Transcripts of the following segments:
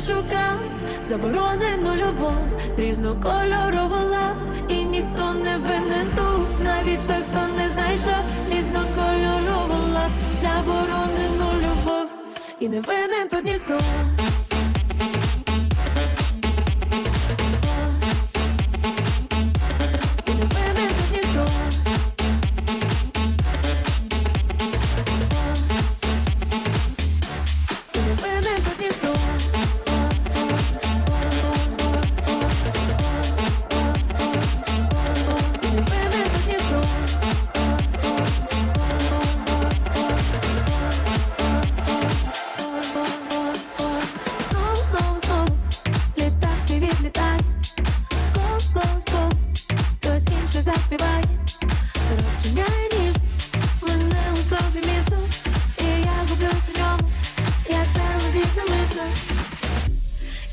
шукав заборонену любов, різнокольоровала, і ніхто не винен тут, навіть той, хто не знайшов, різнокольоровала, заборонену любов, і не винен той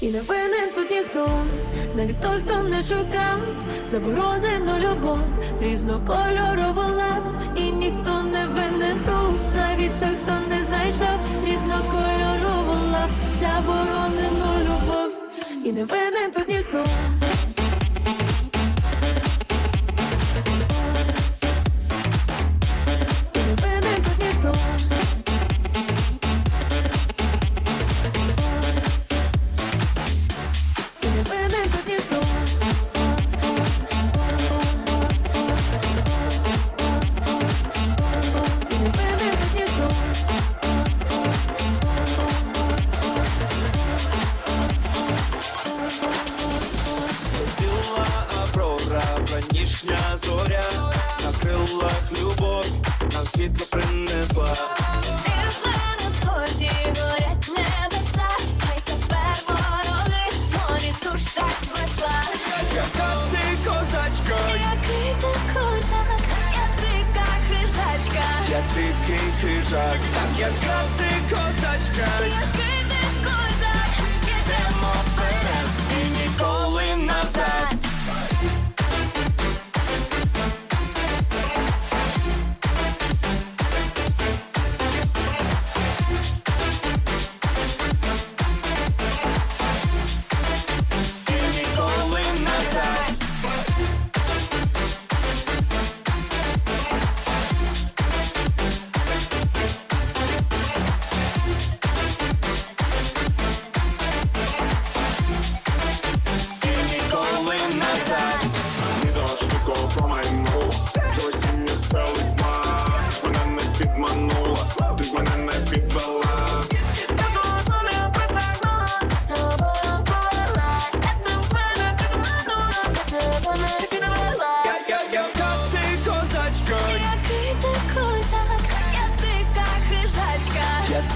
І не винен тут ніхто, навіть той, хто не шукав, заборонено любов, різнокольорова лав і ніхто не винен тут, навіть той, хто не знайшов, різнокольорову лав, заборонено любов, і не винен тут ніхто. krzyżak Tak jak klaty, kosać kraj To jest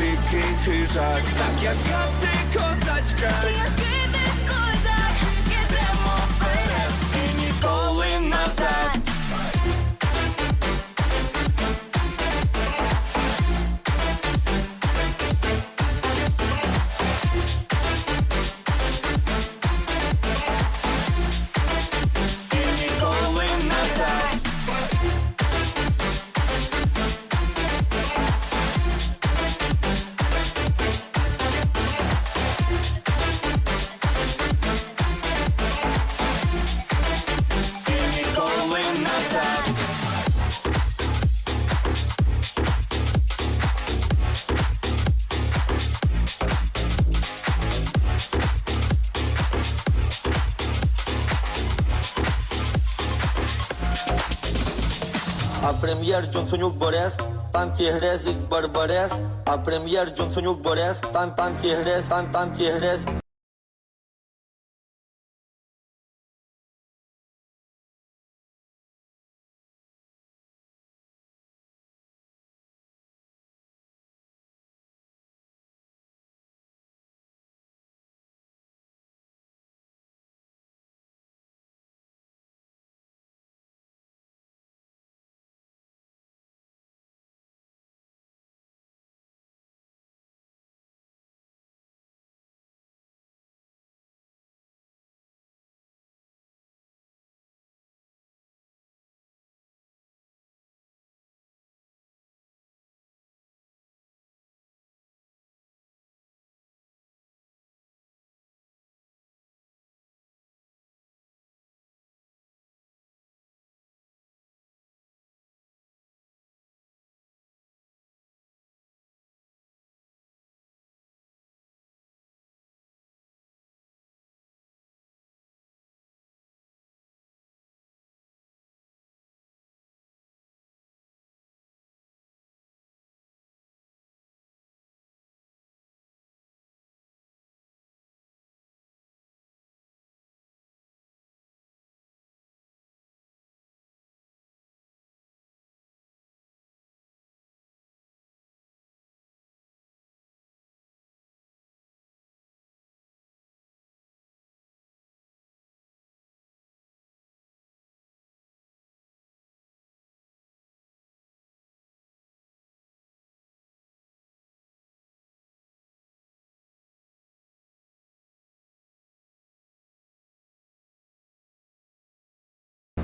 дикий хижак, так як я ти козачка, який ти козак, ідемо вперед. І ніколи назад. А прем'єр Джонсонюк Борис, пан Тігрезік Барбарес, а прем'єр Джонсонюк Борис, тан танки Грез, пан пан Тігрез.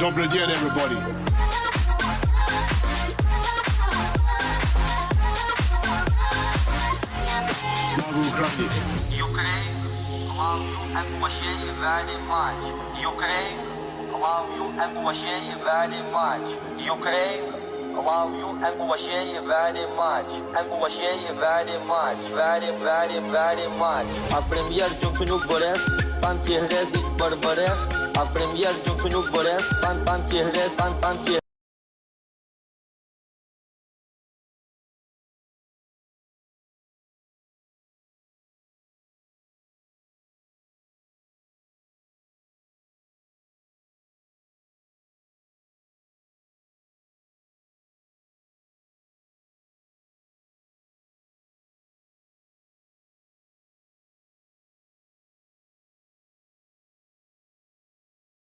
Добрый день, everybody. Слава Україні! Ukraine, love you and appreciate you very much. Ukraine, love you and appreciate you very much. Ukraine, love you and appreciate you very much. And appreciate you very much. Very, very, very much. А прем'єр Джонсонюк Борис, пан Тігрезік Барбарес. А прем'єр Джонсонюк Борис, пан пан Тігрез, пан пан Тігрез.